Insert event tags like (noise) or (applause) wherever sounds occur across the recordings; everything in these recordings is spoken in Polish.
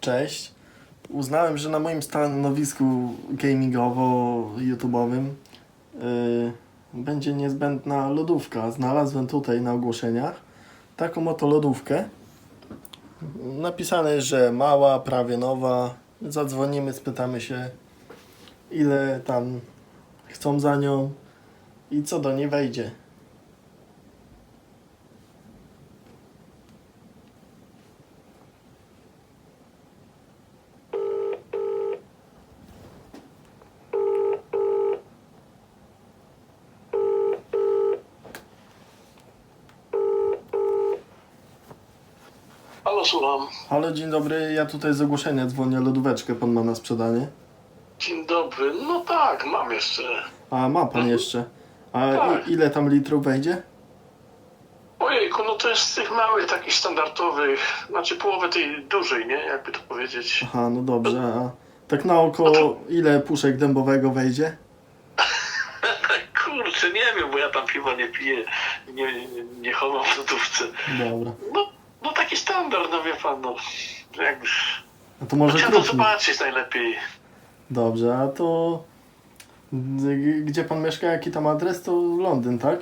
Cześć. Uznałem, że na moim stanowisku gamingowo-youtubowym yy, będzie niezbędna lodówka. Znalazłem tutaj na ogłoszeniach taką oto lodówkę. Napisane że mała, prawie nowa. Zadzwonimy, spytamy się, ile tam chcą za nią i co do niej wejdzie. Halo, słucham. Halo, dzień dobry. Ja tutaj z ogłoszenia dzwonię. Lodóweczkę pan ma na sprzedanie. Dzień dobry. No tak, mam jeszcze. A ma pan jeszcze. A Tak. i, ile tam litrów wejdzie? Ojejku, no to jest z tych małych, takich standardowych, znaczy połowę tej dużej, nie? Jakby to powiedzieć. Aha, no dobrze. A tak na oko ile puszek dębowego wejdzie? (laughs) Kurczę, nie wiem, bo ja tam piwa nie piję, nie, nie, nie chowam w lodówce. Dobra. No, no taki standard, no wie pan, no. Jak, A to może trzeba to krótki. zobaczyć najlepiej. Dobrze, a to... Gdzie pan mieszka? Jaki tam adres? To Londyn, tak?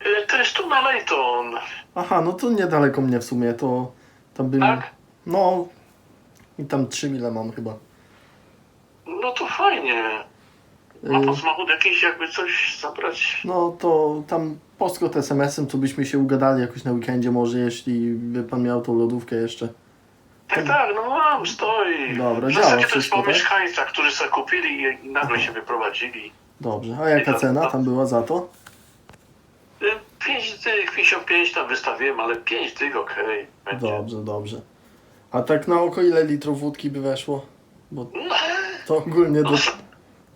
E, To jest tu na Leyton, Aha, no to niedaleko mnie w sumie. To tam bym... tak? No... I tam 3 mile mam chyba. No to fajnie. Ma Y, pan samochód jakiś, jakby coś zabrać? No to tam postkot SMS-em, to byśmy się ugadali jakoś na weekendzie może, jeśli by pan miał tą lodówkę jeszcze. Tak, tak, no mam, stoi. Dobra, w działa zasadzie to jest wszystko, po tak? mieszkańcach, którzy sobie kupili i nagle się wyprowadzili. Dobrze. A jaka cena tam była za to? Y, 5 tych, 55 tam wystawiłem, ale 5 tych okej. będzie. Dobrze, dobrze. A tak na oko ile litrów wódki by weszło? Bo No, to ogólnie do... no,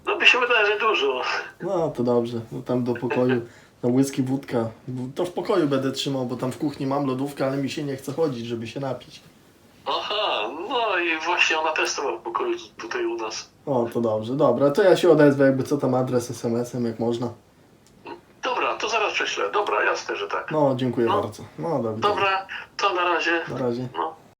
no by się wydaje, że dużo. No to dobrze. No tam do pokoju. Na whisky, wódka. To w pokoju będę trzymał, bo tam w kuchni mam lodówkę, ale mi się nie chce chodzić, żeby się napić. Aha, no i właśnie ona testował w pokoju tutaj u nas. O, to dobrze. Dobra, to ja się odezwę, jakby co tam adres SMS-em, jak można. Dobra, to zaraz prześlę. Dobra, jasne, że tak. No, dziękuję No. bardzo. No, dobrze. Dobra, to na razie. Na razie. No.